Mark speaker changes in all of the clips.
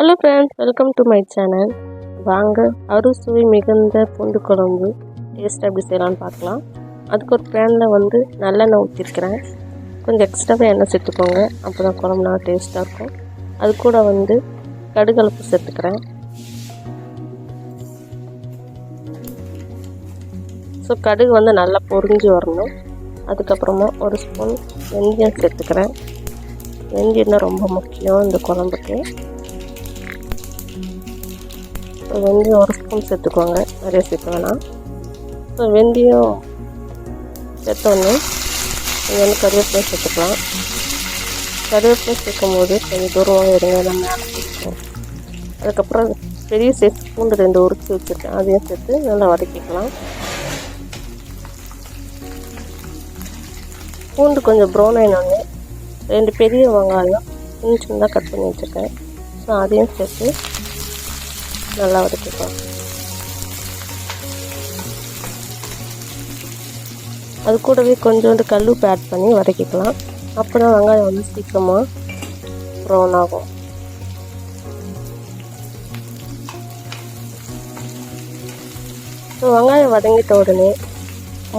Speaker 1: Hello friends welcome to my channel வாங்க அறுசுவை மிகுந்த பூண்டு குழம்பு. டேஸ்ட் எப்படி செய்யலாம்னு பார்க்கலாம். அதுக்கு ஒரு பேனில் வந்து நல்லெண்ணெய் ஊற்றிருக்கிறேன் கொஞ்சம் எக்ஸ்ட்ராவே எண்ணெய் சேர்த்துக்கோங்க. அப்போ தான் குழம்பு நல்லா டேஸ்ட்டாக இருக்கும். அது கூட வந்து கடுகலப்பு சேர்த்துக்கிறேன். ஸோ கடுகு வந்து நல்லா பொறிஞ்சு வரணும். அதுக்கப்புறமா ஒரு ஸ்பூன் வெந்தயம் சேர்த்துக்கிறேன். வெந்தயம் தான் ரொம்ப முக்கியம் இந்த குழம்புக்கு. வெந்தயம் ஒரு ஸ்பூன் சேர்த்துக்கோங்க. நிறைய சேர்க்க வேணாம். ஸோ வெந்தயம் சேர்த்தோன்னே இது வந்து கருவேப்பிலை சேர்த்துக்கலாம். கருவேப்பிலை சேர்க்கும் போது கொஞ்சம் தூரமாக இருங்க நம்ம அதுக்கப்புறம் பெரிய சைஸ் பூண்டு ரெண்டு உரிச்சு வச்சுருக்கேன். அதையும் சேர்த்து நல்லா வதக்கிக்கலாம். பூண்டு கொஞ்சம் ப்ரௌன் ஆகினோடனே ரெண்டு பெரிய வெங்காயம் சின்ன சின்னதாக கட் பண்ணி வச்சுருக்கேன். ஸோ அதையும் சேர்த்து நல்லா வதக்கிக்கலாம் அது கூடவே கொஞ்சோண்டு கல்லுப்பு ஆட் பண்ணி வதக்கிக்கலாம். அப்போ தான் வெங்காயம் வந்து சீக்கிரமாக ப்ரௌன் ஆகும். ஸோ வெங்காயம் வதங்கிட்ட உடனே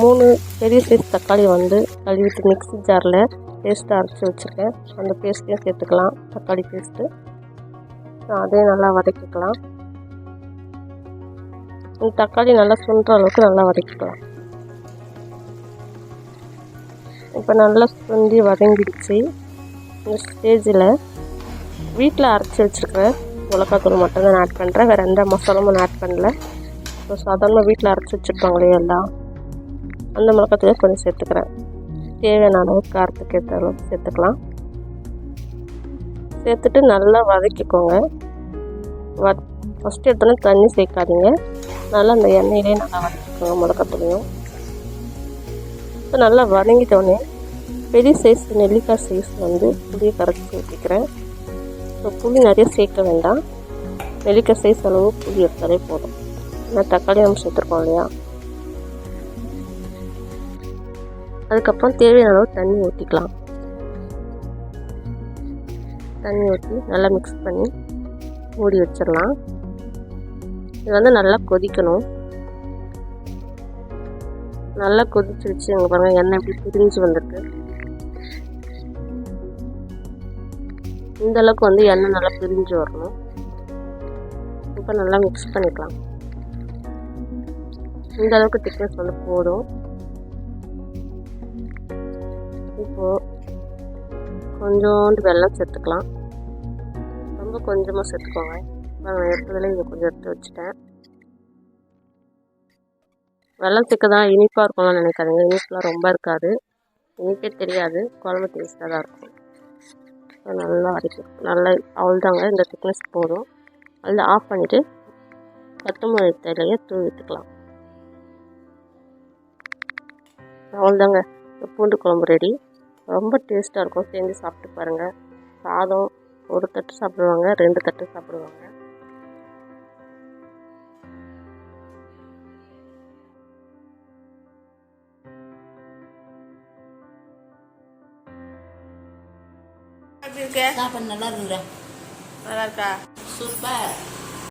Speaker 1: மூணு பெரிய சைஸ் தக்காளி வந்து கழுவிட்டு மிக்ஸி ஜாரில் பேஸ்ட்டு அரைச்சி வச்சுருக்கேன். அந்த பேஸ்ட்டையும் சேர்த்துக்கலாம். தக்காளி பேஸ்ட்டு ஸோ அதையும் நல்லா வதக்கிக்கலாம். இந்த தக்காளி நல்லா சுண்டுற அளவுக்கு நல்லா வதக்கிக்கலாம். இப்போ நல்லா சுண்டி வதங்கிடுச்சு. இந்த ஸ்டேஜில் வீட்டில் அரைச்சி வச்சுருக்கிற மிளகாத்தூள் மட்டும் தான் ஆட் பண்ணுறேன் வேறு எந்த மசாலாவும் ஆட் பண்ணல. ஸோ சாதாரணமாக வீட்டில் அரைச்சி வச்சுருப்பாங்களே எல்லாம். அந்த மிளகாத்தூளை கொஞ்சம் சேர்த்துக்கிறேன். தேவையான அளவு காரத்துக்கு ஏற்ற அளவுக்கு சேர்த்துக்கலாம். சேர்த்துட்டு நல்லா வதக்கிக்கோங்க. வ ஃபஸ்ட்டு எடுத்தோன்னே தண்ணி சேர்க்காதீங்க. நல்லா அந்த எண்ணெயிலே நல்லா வதக்கிக்கோங்க மிளகாத்தூளையும் இப்போ நல்லா வதங்கிட்டோடனே பெரிய சைஸ் நெல்லிக்காய் சைஸ் வந்து புளியை கரைச்சி ஊற்றிக்கிறேன் ஸோ புளி நிறைய சேர்க்க வேண்டாம். நெல்லிக்காய் சைஸ் அளவு புளி எடுத்தாலே போதும். ஏன்னா தக்காளி நம்ம சேர்த்துருக்கோம் இல்லையா? அதுக்கப்புறம் தேவையான அளவு தண்ணி ஊற்றிக்கலாம் தண்ணி ஊற்றி நல்லா மிக்ஸ் பண்ணி மூடி வச்சிடலாம். இது வந்து நல்லா கொதிக்கணும். நல்லா கொதிச்சிருச்சு. இங்கே பாருங்கள் எண்ணெய் எப்படி பிரிஞ்சு வந்திருக்கு. இந்த அளவுக்கு வந்து எண்ணெய் நல்லா பிரிஞ்சு வரணும். இப்போ நல்லா மிக்ஸ் பண்ணிக்கலாம். இந்த அளவுக்கு திக்னஸ் வந்து போதும். இப்போது கொஞ்சோண்டு வெள்ளம் சேர்த்துக்கலாம். ரொம்ப கொஞ்சமாக சேர்த்துக்கோங்க. நான் எடுத்ததில் இதை கொஞ்சம் எடுத்து வச்சுட்டேன். வெள்ளம் சிக்க தான் இனிப்பாக இருக்கும்னு நினைக்காதுங்க. இனிப்புலாம் ரொம்ப இருக்காது. இனிப்பே தெரியாது. குழம்பு டேஸ்ட்டாக தான் இருக்கும். நல்லா அரைக்கும் நல்லா அவ்வளோதாங்க இந்த திக்னஸ் போதும். அதில் ஆஃப் பண்ணிவிட்டு கொத்தமல்லி தலையை தூவி விட்டுக்கலாம் அவ்வளோதாங்க பூண்டு குழம்பு ரெடி ரொம்ப டேஸ்ட்டாக இருக்கும். சேர்ந்து சாப்பிட்டு பாருங்கள் சாதம் ஒரு தட்டு சாப்பிடுவாங்க ரெண்டு தட்டு சாப்பிடுவாங்க.
Speaker 2: எப்படி இருக்க?
Speaker 3: சாப்பாடு நல்லா இருக்குங்க
Speaker 2: நல்லா இருக்கா?
Speaker 3: சூப்பர்.